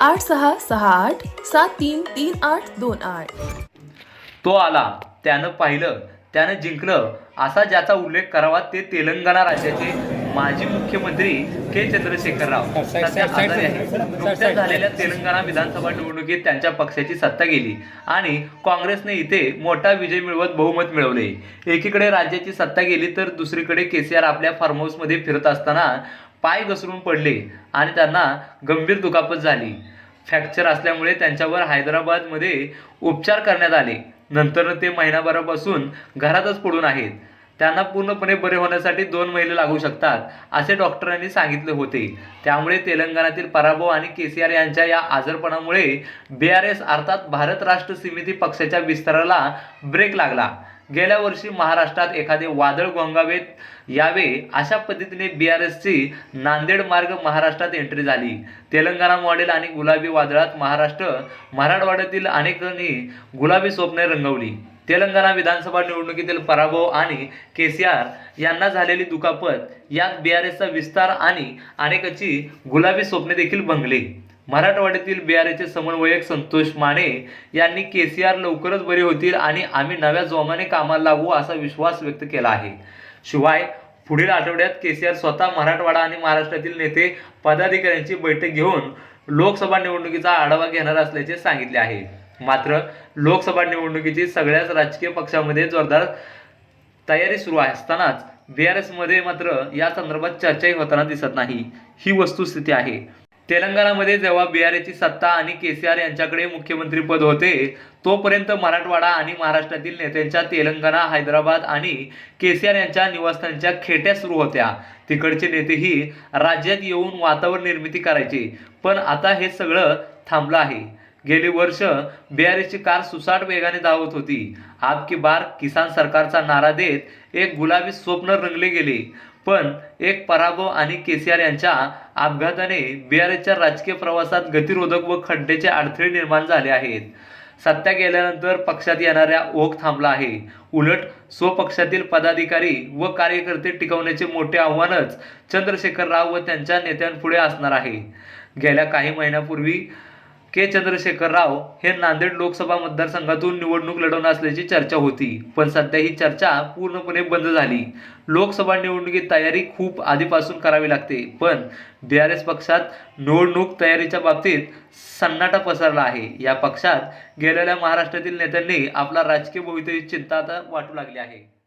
आठ सहा सहा आठ सात तीन तीन आठ दोन आठ. तो आला. त्यानं पाहिलं. त्यानं जिंकलं. असा ज्याचा उल्लेख करावा ते तेलंगणा राज्याचे माजी मुख्यमंत्री के. चंद्रशेखर राव सध्या आजारी आहेत. नुकत्याच झालेल्या तेलंगणा विधानसभा निवडणुकीत त्यांच्या पक्षाची सत्ता गेली. आणि काँग्रेसने इथे मोठा विजय मिळवत बहुमत मिळवले. एकीकडे राज्याची सत्ता गेली तर दुसरीकडे केसीआर आपल्या फार्म हाऊसमध्ये फिरत असताना पाय घसरून पडले आणि त्यांना गंभीर दुखापत झाली. फ्रॅक्चर असल्यामुळे त्यांच्यावर हैदराबादमध्ये उपचार करण्यात आले. नंतर ते महिनाभरापासून घरातच पडून आहेत. त्यांना पूर्णपणे बरे होण्यासाठी दोन महिने लागू शकतात असे डॉक्टरांनी सांगितले होते. त्यामुळे तेलंगणातील पराभव आणि केसीआर यांच्या या आजारपणामुळे बी आर एस अर्थात भारत राष्ट्र समिती पक्षाच्या विस्ताराला ब्रेक लागला. गेल्या वर्षी महाराष्ट्रात एखादे वादळ गोंगावेत यावे अशा पद्धतीने बी आर एसची नांदेड मार्ग महाराष्ट्रात एंट्री झाली. तेलंगणा मॉडेल आणि गुलाबी वादळात महाराष्ट्र मराठवाड्यातील अनेकांनी गुलाबी स्वप्ने रंगवली. तेलंगणा विधानसभा निवडणुकीतील पराभव आणि केसीआर यांना झालेली दुखापत यात बी आर एसचा विस्तार आणि अनेकाची गुलाबी स्वप्ने देखील भंगली मराठवाड्यातील बिहारचे समन्वयक संतोष माने यांनी केसीआर लवकरच बरे होतील आणि आम्ही नव्या जोमाने कामाला लागू असा विश्वास व्यक्त केला आहे. शिवाय पुढील आठवड्यात केसीआर स्वतः मराठवाडा आणि महाराष्ट्रातील नेते पदाधिकाऱ्यांची बैठक घेऊन लोकसभा निवडणुकीचा आढावा घेणार असल्याचे सांगितले आहे. मात्र लोकसभा निवडणुकीची सगळ्याच राजकीय पक्षामध्ये जोरदार तयारी सुरू असतानाच बी आर एसमध्ये मात्र या संदर्भात चर्चाही होताना दिसत नाही. ही वस्तुस्थिती आहे. तेलंगणामध्ये जेव्हा बी आर एची सत्ता आणि केसीआर यांच्याकडे मुख्यमंत्रीपद होते तोपर्यंत मराठवाडा आणि महाराष्ट्रातील नेत्यांच्या तेलंगणा हैदराबाद आणि केसीआर यांच्या निवासस्थानच्या खेट्या सुरू होत्या. तिकडचे नेतेही राज्यात येऊन वातावरण निर्मिती करायचे. पण आता हे सगळं थांबलं आहे. गेली वर्ष बिहारीची कार सुसाट वेगाने धावत होती. आपकी बार किसान सरकारचा नारा देत एक गुलाबी स्वप्न रंगले गेले. पण एक पराभव आणि केसीआर यांच्या अपघाताने बिहारच्या राजकीय प्रवासात गतिरोधक व खड्ड्याचे अडथळे निर्माण झाले आहेत. सत्ता गेल्यानंतर पक्षात येणाऱ्या ओघ थांबला आहे. उलट स्वपक्षातील पदाधिकारी व कार्यकर्ते टिकवण्याचे मोठे आव्हानच चंद्रशेखर राव व त्यांच्या नेत्यांपुढे असणार आहे. गेल्या काही महिन्यापूर्वी के. चंद्रशेखर राव हे नांदेड लोकसभा मतदारसंघातून निवडणूक लढवणार असल्याची चर्चा होती पण सध्या ही चर्चा पूर्णपणे बंद झाली. लोकसभा निवडणुकीत तयारी खूप आधीपासून करावी लागते पण बी आर एस पक्षात निवडणूक तयारीच्या बाबतीत सन्नाटा पसरला आहे. या पक्षात गेलेल्या महाराष्ट्रातील नेत्यांनी आपला राजकीय भवितव्याची चिंता आता वाटू लागली आहे.